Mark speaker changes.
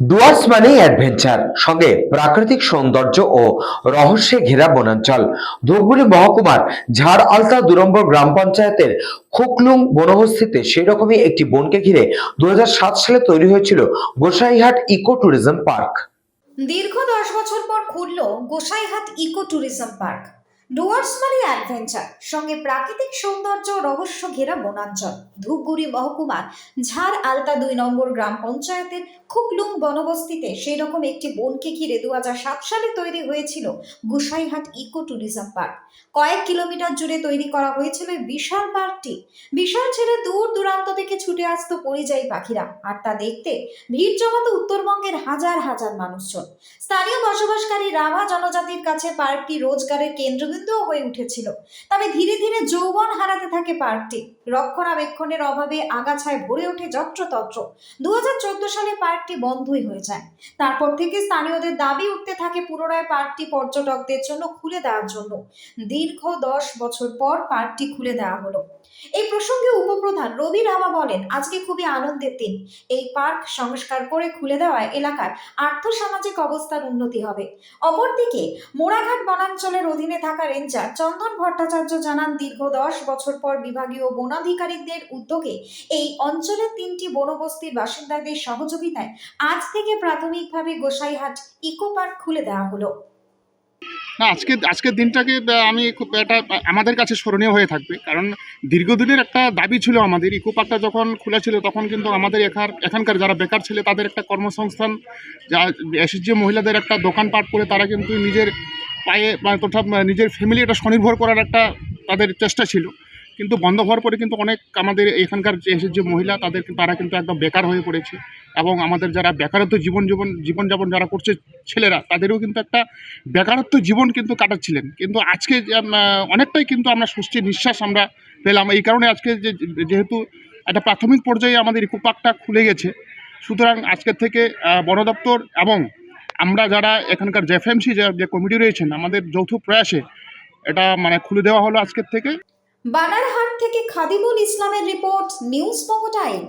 Speaker 1: ডুয়ার্স মানেই অ্যাডভেঞ্চার সঙ্গে প্রাকৃতিক সৌন্দর্য ও রহস্যে ঘেরা বনাঞ্চল। ধূপগুড়ি মহকুমার ঝাড় আলতা দু নম্বর গ্রাম পঞ্চায়েতের খুকলুং বনবস্তিতে সেই রকমই একটি বনকে ঘিরে দু হাজার সাত সালে তৈরি হয়েছিল গোসাইহাট ইকো ট্যুরিজম পার্ক।
Speaker 2: দীর্ঘ দশ বছর পর খুলল Gosaihat eco tourism park. Dooars মানে অ্যাডভেঞ্চার, সঙ্গে প্রাকৃতিক সৌন্দর্য রহস্য ঘেরা বনাঞ্চল। ধূপগুড়ি মহকুমার ঝাড় আলতা দুই নম্বর গ্রাম পঞ্চায়েতের খুকলুং বনবস্তিতে সেই রকম একটি বনকে ঘিরে দু সালে তৈরি হয়েছিল গুসাইহাট ইকো ট্যুরিজম পার্ক। কয়েক কিলোমিটার জুড়ে তৈরি করা হয়েছিল বিশাল পার্কটি। বিশাল ছেড়ে দূর দূরান্ত থেকে ছুটে আসতো পরিযায়ী পাখিরা, আর তা দেখতে ভিড় জমাতো উত্তরবঙ্গের হাজার হাজার মানুষজন। স্থানীয় বসবাসকারী রাভা জনজাতির কাছে পার্কটি রোজগারের কেন্দ্রবিন্দুও হয়ে উঠেছিল। তবে ধীরে ধীরে যৌবন হারাতে থাকে পার্কটি। রক্ষণাবেক্ষণের অভাবে আগাছায় ভরে ওঠে যত্রতত্র। দু সালে পার্কটি বন্ধই হয়ে যায়। তারপর থেকে স্থানীয়দের দাবি উঠতে থাকে পুনরায় পার্কটি পর্যটকদের জন্য খুলে দেওয়ার জন্য। দীর্ঘ দশ বছর পর পার্কটি খুলে দেওয়া হলো। এই প্রসঙ্গে উপপ্রধান রবি রামা বলেন, আজকে খুবই আনন্দের দিন। এই পার্ক সংস্কার করে খুলে দেওয়ায় এলাকার আর্থসামাজিক অবস্থার উন্নতি হবে। অপরদিকে, মোড়াঘাট বনাঞ্চলের অধীনে থাকা রেঞ্জার চন্দন ভট্টাচার্য জানান, দীর্ঘ দশ বছর পর বিভাগীয় বনাধিকারিকদের উদ্যোগে এই অঞ্চলের তিনটি বনবস্তির বাসিন্দাদের সহযোগিতায় আজ থেকে প্রাথমিকভাবে গোসাইহাট ইকো পার্ক খুলে দেওয়া হলো।
Speaker 3: না, আজকে, আজকের দিনটাকে আমি খুব একটা, আমাদের কাছে স্মরণীয় হয়ে থাকবে। কারণ দীর্ঘদিনের একটা দাবি ছিল আমাদের, ইকো পার্কটা যখন খোলা ছিল তখন কিন্তু আমাদের এখান এখানকার যারা বেকার ছেলে, তাদের একটা কর্মসংস্থান, যা এসএসজি মহিলাদের একটা দোকানপাট করে তারা কিন্তু নিজের পায়ে তথা নিজের ফ্যামিলি এটা স্বনির্ভর করার একটা তাদের চেষ্টা ছিল। কিন্তু বন্ধ হওয়ার পরে কিন্তু অনেক আমাদের এখানকার যে মহিলা, তাদের তারা কিন্তু একদম বেকার হয়ে পড়েছে। এবং আমাদের যারা বেকারত্ব জীবন জীবন, জীবনযাপন যারা করছে ছেলেরা, তাদেরও কিন্তু একটা বেকারত্ব জীবন কিন্তু কাটাচ্ছিলেন। কিন্তু আজকে অনেকটাই কিন্তু আমরা স্বস্তির নিঃশ্বাস আমরা পেলাম। এই কারণে আজকে যে, যেহেতু একটা প্রাথমিক পর্যায়ে আমাদের ইকো পার্কটা খুলে গেছে, সুতরাং আজকের থেকে বন দপ্তর এবং আমরা যারা এখানকার জেফএমসি যে কমিটি রয়েছেন, আমাদের যৌথ প্রয়াসে এটা মানে খুলে দেওয়া হলো আজকের থেকে।
Speaker 2: বানারহাট থেকে খাদিমুল ইসলামের রিপোর্ট, নিউজ টাইম।